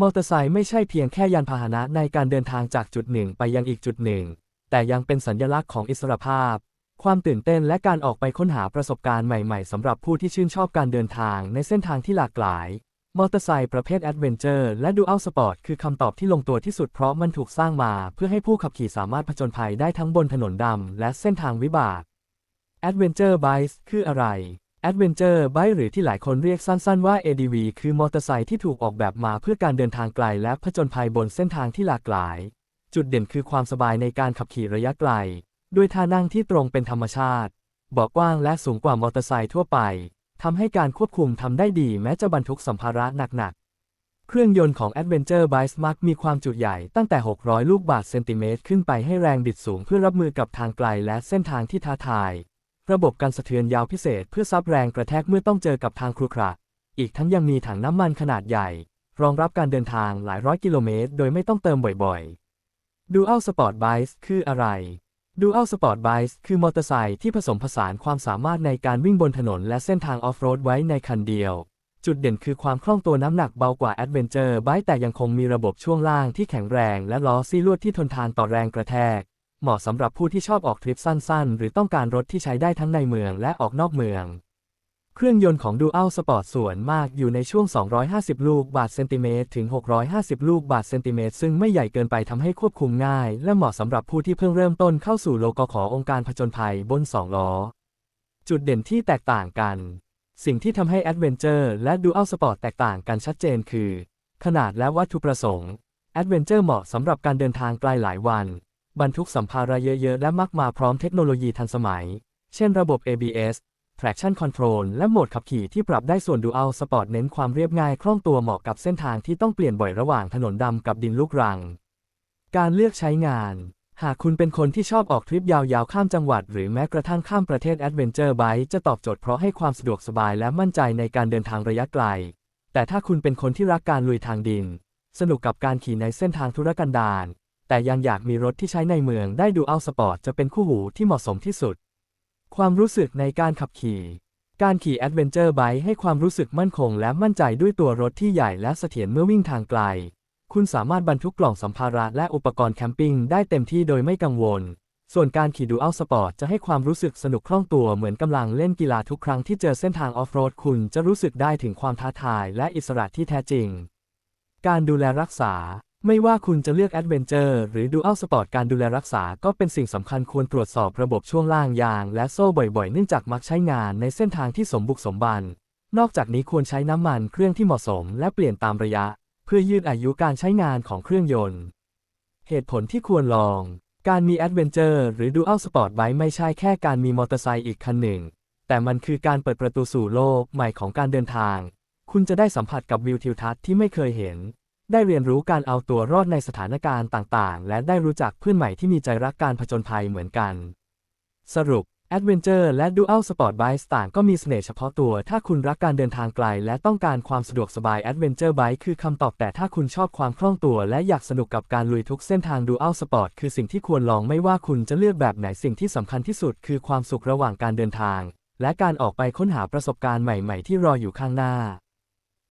มอเตอร์ไซค์ไม่ใช่เพียงแค่ยานพาหนะในการเดินทางจากจุดหนึ่งไปยังอีกจุดหนึ่ง แต่ยังเป็นสัญลักษณ์ของอิสรภาพ ความตื่นเต้นและการออกไปค้นหาประสบการณ์ใหม่ๆสำหรับผู้ที่ชื่นชอบการเดินทางในเส้นทางที่หลากหลาย มอเตอร์ไซค์ประเภทแอดเวนเจอร์และดูอัลสปอร์ตคือคำตอบที่ลงตัวที่สุดเพราะมันถูกสร้างมา เพื่อให้ผู้ขับขี่สามารถผจญภัยได้ทั้งบนถนนดำและเส้นทางวิบาก Adventure Bike คืออะไร Adventure Bike หรือที่หลายคนเรียกสั้นๆว่า ADV คือมอเตอร์ไซค์ที่ถูกออกแบบมาเพื่อการเดินทางไกลและผจญภัยบนเส้นทางที่หลากหลาย จุดเด่นคือความสบายในการขับขี่ระยะไกล ด้วยท่านั่งที่ตรงเป็นธรรมชาติเบาะกว้างและสูงกว่ามอเตอร์ไซค์ทั่วไปทำให้การควบคุมทำได้ดีแม้จะบรรทุกสัมภาระหนักๆ เครื่องยนต์ของ Adventure Bike มักมีความจุใหญ่ตั้งแต่ 600 ลูกบาศก์เซนติเมตรขึ้นไปให้แรงบิดสูงเพื่อรับมือกับทางไกลและเส้นทางที่ท้าทาย ระบบการสะเทือนยาวพิเศษเพื่อซับแรงกระแทกเมื่อต้องเจอกับทางครุขระอีกทั้งยังมีถังน้ำมันขนาดใหญ่ รองรับการเดินทางหลายร้อยกิโลเมตร โดยไม่ต้องเติมบ่อยๆ Dual Sport Bike คืออะไร Dual Sport Bike คือมอเตอร์ไซค์ที่ผสมผสานความสามารถในการวิ่งบนถนนและเส้นทางออฟโรดไว้ในคันเดียว จุดเด่นคือความคล่องตัวน้ำหนักเบากว่า Adventure Bike แต่ยังคงมีระบบช่วงล่างที่แข็งแรงและล้อซี่ลวดที่ทนทานต่อแรงกระแทก เหมาะสำหรับผู้ที่ชอบออกทริปสั้นๆ หรือต้องการรถที่ใช้ได้ทั้งในเมืองและออกนอกเมือง เครื่องยนต์ของ Dual Sport ส่วนมากอยู่ในช่วง 250 ลูกบาศก์เซนติเมตรถึง 650 ลูกบาศก์เซนติเมตรซึ่งไม่ใหญ่เกินไปทำให้ควบคุมง่าย และเหมาะสำหรับผู้ที่เพิ่งเริ่มต้นเข้าสู่โลกขององค์การผจญภัยบน 2 ล้อ จุดเด่นที่แตกต่างกัน สิ่งที่ทำให้ Adventure และ Dual Sport แตกต่างกันชัดเจนคือ ขนาดและวัตถุประสงค์ Adventure เหมาะสำหรับการเดินทางไกลหลายวัน บรรทุกสัมภาระเยอะ ๆ และมักมาพร้อมเทคโนโลยีทันสมัย เช่นระบบ ABS traction control และโหมดขับขี่ที่ปรับได้ส่วน Dual Sport เน้นความเรียบง่ายคล่องตัวเหมาะกับเส้นทางที่ต้องเปลี่ยนบ่อยระหว่างถนนดำกับดินลูกรัง การเลือกใช้งาน หากคุณเป็นคนที่ชอบออกทริปยาวๆ ข้ามจังหวัด หรือแม้กระทั่งข้ามประเทศ Adventure Bike จะตอบโจทย์เพราะให้ความสะดวกสบายและมั่นใจในการเดินทางระยะไกล แต่ถ้าคุณเป็นคนที่รักการลุยทางดิน สนุกกับการขี่ในเส้นทางธุรกันดาร แต่ยังอยากมีรถที่ใช้ในเมืองได้ Dual Sport จะเป็นคู่หูที่เหมาะสมที่สุด ความรู้สึกในการขับขี่ การขี่ Adventure Bike ให้ความรู้สึกมั่นคงและมั่นใจด้วยตัวรถที่ใหญ่และเสถียรเมื่อวิ่งทางไกล คุณสามารถบรรทุกกล่องสัมภาระและอุปกรณ์แคมปิ้งได้เต็มที่โดยไม่กังวล ส่วนการขี่ดูอัลสปอร์ตจะให้ความรู้สึกสนุกคล่องตัวเหมือนกำลังเล่นกีฬาทุกครั้งที่เจอเส้นทางออฟโรดคุณจะรู้สึกได้ถึงความท้าทายและอิสระที่แท้จริง การดูแลรักษา ไม่ว่าคุณจะเลือก Adventure หรือ Dual Sport การดูแลรักษาก็เป็นสิ่งสำคัญควรตรวจสอบระบบช่วงล่างยาง และโซ่บ่อยๆ เนื่องจากมักใช้งานในเส้นทางที่สมบุกสมบัน นอกจากนี้ควรใช้น้ำมันเครื่องที่เหมาะสมและเปลี่ยนตามระยะ เพื่อยืดอายุการใช้งานของเครื่องยนต์ เหตุผลที่ควรลอง การมี Adventure หรือ Dual Sport Bike ไม่ใช่แค่การมีมอเตอร์ไซค์อีกคันหนึ่ง แต่มันคือการเปิดประตูสู่โลกใหม่ของการเดินทาง คุณจะได้สัมผัสกับวิวทิวทัศน์ที่ไม่เคยเห็น ได้เรียนรู้การเอาตัวรอดในสถานการณ์ต่างๆ และได้รู้จักเพื่อนใหม่ที่มีใจรักการผจญภัยเหมือนกัน สรุป Adventure และ Dual Sport Bike ต่างก็มีเสน่ห์เฉพาะตัว ถ้าคุณรักการเดินทางไกล และต้องการความสะดวกสบาย Adventure Bike คือคำตอบแต่ถ้าคุณชอบความคล่องตัว และอยากสนุกกับการลุยทุกเส้นทาง Dual Sport คือสิ่งที่ควรลองไม่ว่าคุณจะเลือกแบบไหนสิ่งที่สำคัญที่สุด คือความสุขระหว่างการเดินทาง และการออกไปค้นหาประสบการณ์ใหม่ ๆ ที่รออยู่ข้างหน้า